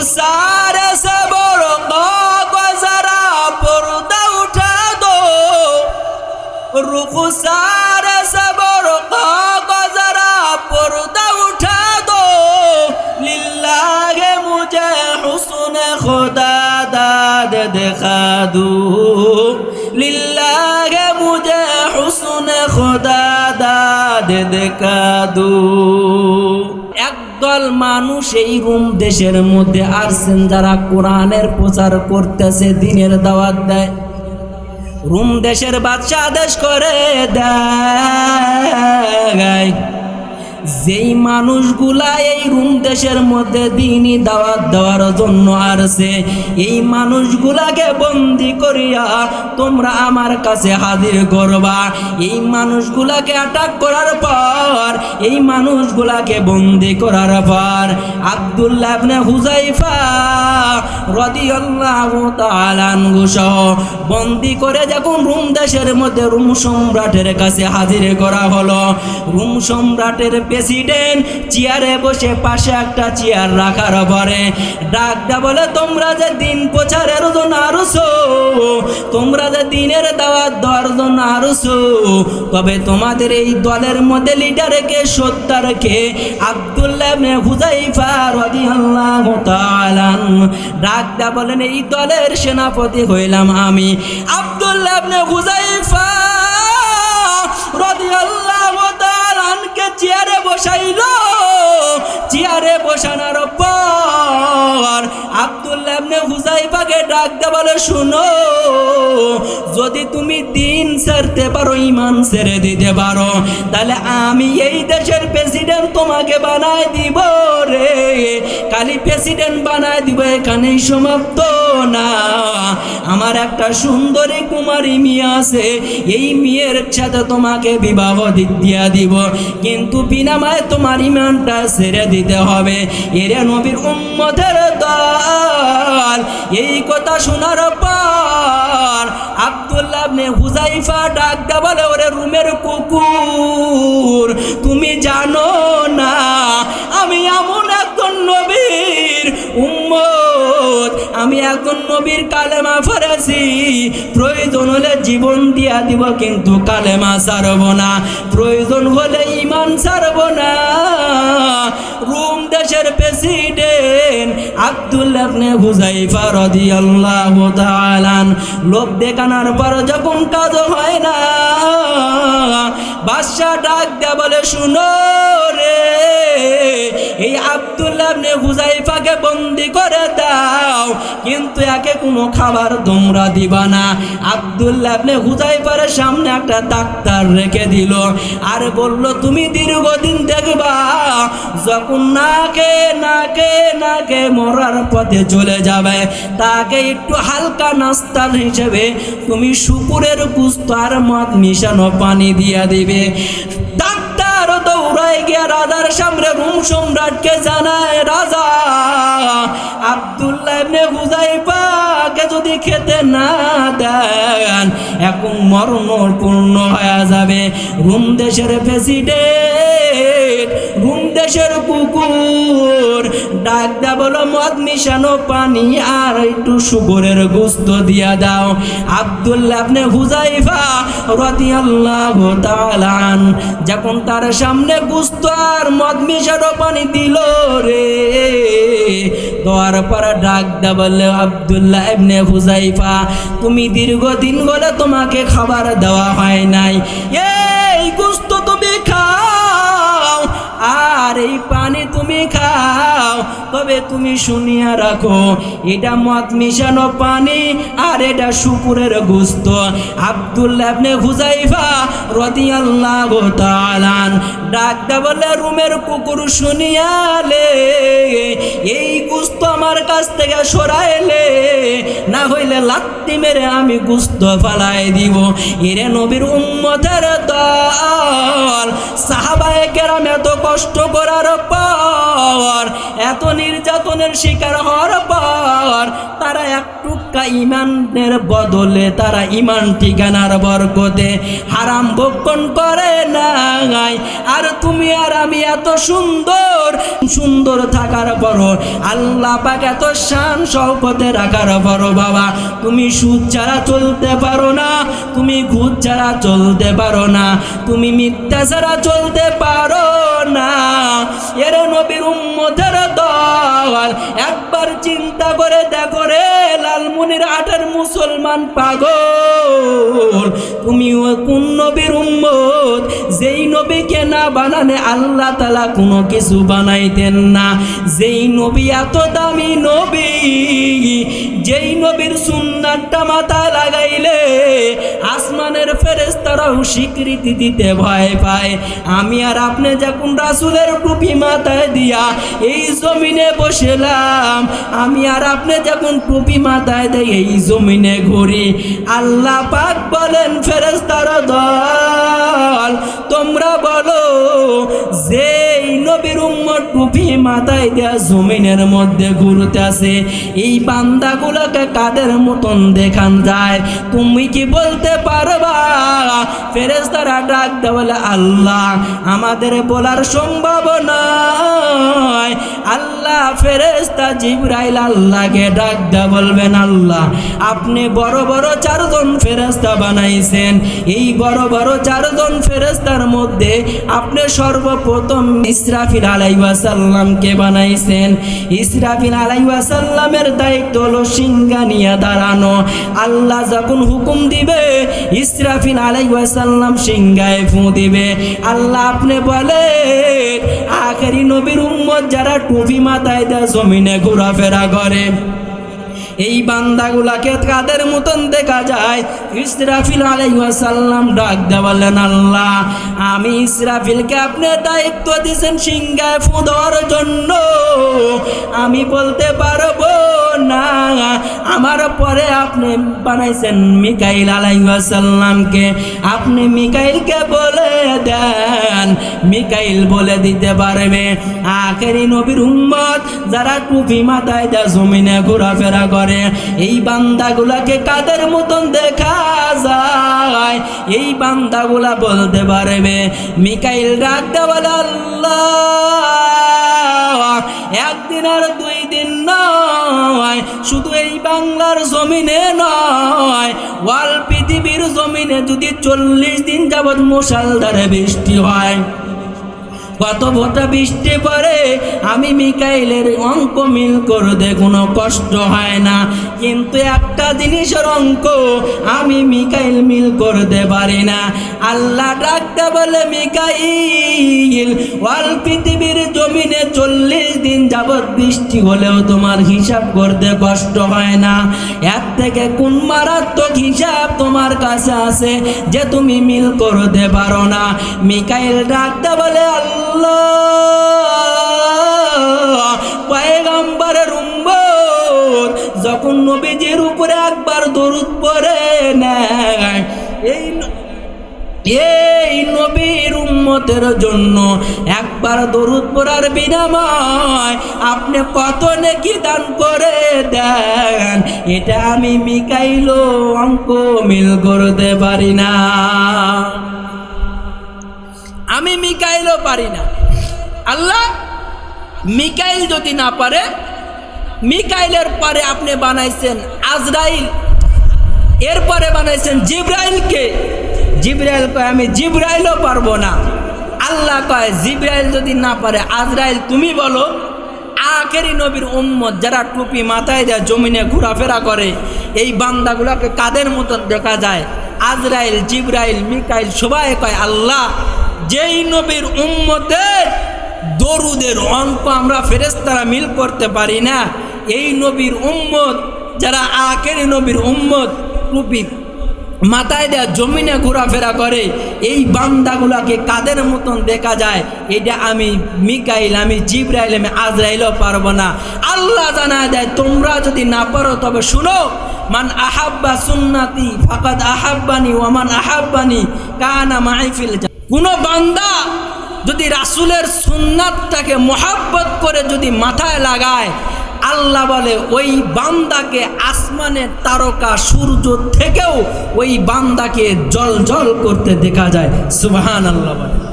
তুষারে সবর গজারা পর্দা উঠা দো রুকুসারে সবর গজারা পর্দা উঠা দো লিল্লাহে মুঝে খোদা দাদ দেখা দু। লিল্লাহে মুঝে হুসন খোদা দাদ দেখা দু। সকল মানুষ এই রুম দেশের মধ্যে আসছেন যারা কোরআনের প্রচার করতেছে, দিনের দাওয়াত দেয়। রুম দেশের বাদশাহ আদেশ করে দেয়। যেই মানুষগুলা এই রুম দেশের মধ্যে দিনই দাওয়াত দেওয়ার জন্য আসছে এই মানুষগুলাকে বন্দি করিয়া তোমরা আমার কাছে হাজির করবা। এই মানুষগুলাকে অ্যাটাক করার পর, এই মানুষগুলাকে বন্দি করার পর, আব্দুল্লাহ হুজাইফা বন্দি করে যখন রুম দেশের মধ্যে রুম সম্রাটের কাছে হাজির করা হলো, রুম সম্রাটের প্রেসিডেন্ট, চেয়ারে বসে পাশে একটা চেয়ার রাখার পরে ডাকটা বলে, তোমরা যে দিন প্রচারের জন্য আরুছো, তোমরা যে দিনের দাওয়াত দেওয়ার জন্য তবে তোমাদের এই দলের মধ্যে লিডার কে সত্তার কে? আব্দুল্লাহ হুজাইফা রাদিয়াল্লাহু তাআলা ডাকটা বলেন এই দলের সেনাপতি হইলাম আমি। আব্দুল্লাহ হুজাইফা রাদিয়াল্লাহু চেয়ারে বসাইল। চেয়ারে বসানোর পর আব্দুল্লাহ হুজাইফাকে ডাকতে বলে, শুনো, যদি তুমি দিন ছাড়তে পারো ইমান ছেড়ে দিতে পারো, তাহলে আমি এই দেশের প্রেসিডেন্ট তোমাকে বানায় দিব রে। খালি প্রেসিডেন্ট বানায় দিব, এখানেই সমাপ্ত না। আমার একটা সুন্দরী কুমারী মেয়ে আছে, এই মেয়ের সাথে তোমাকে বিবাহ দি- দিয়া দিব। কিন্তু বিনামায় তোমার ইমানটা ছেড়ে দিতে হবে। এরে নবীর উম্মতের দল এই কথা শোনার পর আবদুল্লাহ নে হুজাইফা ডাক দে ওরে রুমের কুকুর, তুমি জানো না, আমি এমন একজন একজন নবীর কালেমা ফরেছি প্রয়োজন হলে জীবন দিয়া দিব কিন্তু কালেমা ছাড়ব না। প্রয়োজন হলে ইমান ছাড়ব না। রুম দেশের প্রেসিডেন্ট আব্দুল্লাহ হুজাইফা রাদিয়াল্লাহু তাআলা লোক দেখানোর পর যখন কাজ হয় না বাদশা ডাক দেয়া বলে, শুনো রে, এই আব্দুল্লাহ হুজাইফাকে বন্দি করে দাও, কিন্তু একে কোনো খাবার তোমরা দিবা না। হুজাইফার সামনে একটা ডাক্তার রেখে দিল। আর বলল, তুমি দীর্ঘদিন দেখবা, যখন নাকে নাকে নাকে মরার পথে চলে যাবে, তাকে একটু হালকা নাস্তার হিসেবে তুমি শুকুরের গুস্ত আর মদ মিশানো পানি দিয়ে দিবে। গিয়া সামনে রুম সম্রাটকে জানায় রাজা, আব্দুল্লাহ ইবনে হুজাইফাকে যদি খেতে না দেন, এখন মরণপূর্ণ হয়ে যাবে। রুম দেশের প্রেসিডেন্ট, রুম দেশের কুকুর। ডাক দা বলো, মদ মিশানো পানি আর একটু সুগরের গোস্ত দিয়া দাও। আব্দুল্লাহ আপনি হুজাইফা রাদিয়াল্লাহু তাআলা আন, যখন তার সামনে গোস্ত আর মদ মিশানো পানি দিল রে, দেওয়ার পর ডাক দা বললে আব্দুল্লাহ ইবনে হুজাইফা তুমি দীর্ঘদিন হলে তোমাকে খাবার দেওয়া হয় নাই। এই গোস্ত আর এই পানি তুমি খাও, তবে তুমি শুনিয়া রাখো, এটা মদ মিশানো পানি আর এটা শুকুরের গুস্ত। আব্দুল্লাহ ইবনে হুজাইফা রাদিয়াল্লাহু তাআলা ডাকতে বলে রুমের কুকুর শুনিয়ালে, এই গুস্ত আমার কাছ থেকে সরাইলে, না হইলে লাত্তি মেরে আমি গুস্ত ফালাই দিব। এরে নবীর উম্মতের দল। কেরাম এত কষ্ট করার পর, এত নির্যাতনের শিকার হওয়ার পর, তারা এক টুকা ইমানের বদলে তারা ইমান ঠিকানার বরকতে হারাম ভক্ষণ করে নাই। আর তুমি আর আমি এত সুন্দর সুন্দর থাকার পরও আল্লাহ পাক এত শান শওকতে রাখার পরও বাবা, তুমি সুদ ছাড়া চলতে পারো না, তুমি ঘুষ ছাড়া চলতে পারো না, তুমি মিথ্যা ছাড়া চলতে পারো না। এর নবীর উম্মতের দল, একবার চিন্তা করে লালমনির আটার মুসলমান পাগল। তুমিও কোন নবীর উম্মত? যেই নবীকে না বানানে আল্লাহ তালা কোনো কিছু বানাইতেন না। যেই নবী এত দামি নবী, যেই নবীর সুন্নাতটা মাথা লাগাইলে ফেরেস্তারাও স্বীকৃতি দিতে ভয় পায়। আমি আর আপনি যখন রাসুলের টুপি মাথায় দিয়া এই জমিনে বসেলাম, আমি আর আপনি যখন টুপি মাথায় দেয় এই জমিনে ঘুরি, আল্লাহ পাক বলেন ফেরেস্তারা দল টুপি মাথায় দেয়া জমিনের মধ্যে ঘুরতে আছে। এই বান্দাগুলোকে কাদের মতন দেখান যায়? তুমি কি বলতে পারবা? ফেরেস্তারা ডাক দেওয়ালে, আল্লাহ, আমাদের বলার সম্ভব নয় আল্লাহ ফেরেস্তা জিব্রাইল আল্লাহকে ডাক দে বলবেন, আল্লাহ, আপনি বড় বড় চারজন ফেরেস্তা বানাইছেন। এই বড় বড় চারজন ফেরেস্তার মধ্যে আপনি সর্বপ্রথম ইসরাফিল আলাইসাল্লামকে বানাইছেন। ইসরাফিল আলাইসাল্লামের দায়িত্ব হলো সিংহা নিয়ে দাঁড়ানো। আল্লাহ যখন হুকুম দিবে, ইসরাফিল আলাইসাল্লাম সিংহায় ফু দিবে। আল্লাহ আপনি বলে আখেরি নবীর উম্মত যারা টুপি মাথায় দেয়, জমিনে ঘোরাফেরা করে। এই বান্দাগুলাকে কাদের মতন দেখা যায়? ইসরাফিল আলাইসাল্লাম ডাক দেওয়ালেন আল্লাহ, আমি ইসরাফিলকে আপনি দায়িত্ব দিয়েছেন সিংহায় ফু দেওয়ার জন্য। আমি বলতে পারব না, আমার পরে আপনি বানাইছেন মিকাইল আলাইসাল্লামকে আপনি মিকাইলকে বলে দেন। মিকাইল বলে দিতে পারবে, আখেরি নবীর উম্মত যারা টুপি মাথায় দেয় জমিনে ঘোরাফেরা করে, এই বান্দাগুলাকে কাদের মতন দেখা যায়? এই বান্দাগুলা বলতে পারবে, মিকাইল ডাক দেওয়াল আল্লাহ, একদিন আর নয়, শুধু এই বাংলার জমিনে নয়। ওয়াল পৃথিবীর জমিনে যদি চল্লিশ দিন যাবৎ মশালদারে বৃষ্টি হয় কত ভোটা বৃষ্টি পরে আমি মিকাইলের অঙ্ক মিল করতে কোনো কষ্ট হয় না। কিন্তু একটা জিনিসের অঙ্ক আমি মিকাইল মিল করতে পারি না। আল্লাহ ডাকতে বলে, মিকাইল, ওয়াল পৃথিবীর জমিনে চল্লিশ দিন যাবৎ বৃষ্টি হলেও তোমার হিসাব করতে কষ্ট হয় না। এর থেকে কোন মারাত্মক হিসাব তোমার কাছে আছে যে তুমি মিল করতে পারো না? মিকাইল ডাকতে বলে, আল্লাহ পয়গম্বরের উম্মত যখন নবীজির উপরে একবার দরুদ পড়ে নেয়, এই এই নবীর উম্মতের জন্য একবার দরুদ পড়ার বিনিময় আপনি কত নেকি দান করে দেন, এটা আমি মিকাইলো অঙ্ক মিল করতে পারি না। আমি মিকাইলও পারি না। আল্লাহ, মিকাইল যদি না পারে, মিকাইলের পরে আপনি বানাইছেন আজরাইল। এরপরে বানাইছেন জিব্রাইলকে। জিব্রাইল কয়, আমি জিব্রাইলও পারব না। আল্লাহ কয়, জিব্রাইল যদি না পারে, আজরাইল তুমি বলো। আখেরি নবীর উম্মত যারা টুপি মাথায় দেয়, জমিনে ঘোরাফেরা করে, এই বান্দাগুলোকে কাদের মতন দেখা যায়? আজরাইল, জিব্রাইল, মিকাইল সবাই কয়, আল্লাহ যেই নবীর উম্মতের দরুদের অঙ্ক আমরা ফেরেস্তারা মিল করতে পারি না, এই নবীর উম্মত, যারা আখেরি নবীর উম্মত, টুপি মাথায় দেয়া, জমিনে ঘোরাফেরা করে, এই বান্দাগুলাকে কাদের মতন দেখা যায়, এটা আমি মিকাইল, আমি জিব্রাইল, আমি আজরাইলও পারব না। আল্লাহ জানা দেয়, তোমরা যদি না পারো, তবে শুনো, মান আহাব্বা সুন্নাতি ফাকাদ আহাব্বানি ওমান আহাব্বানি কানা মাইফিল কোনো বান্দা যদি রাসুলের সুন্নাতটাকে মোহাব্বত করে যদি মাথায় লাগায়, আল্লাহ বলে, ওই বান্দাকে আসমানের তারকা সূর্য থেকেও ওই বান্দাকে জল জল করতে দেখা যায়। সুবহান আল্লাহ বলে।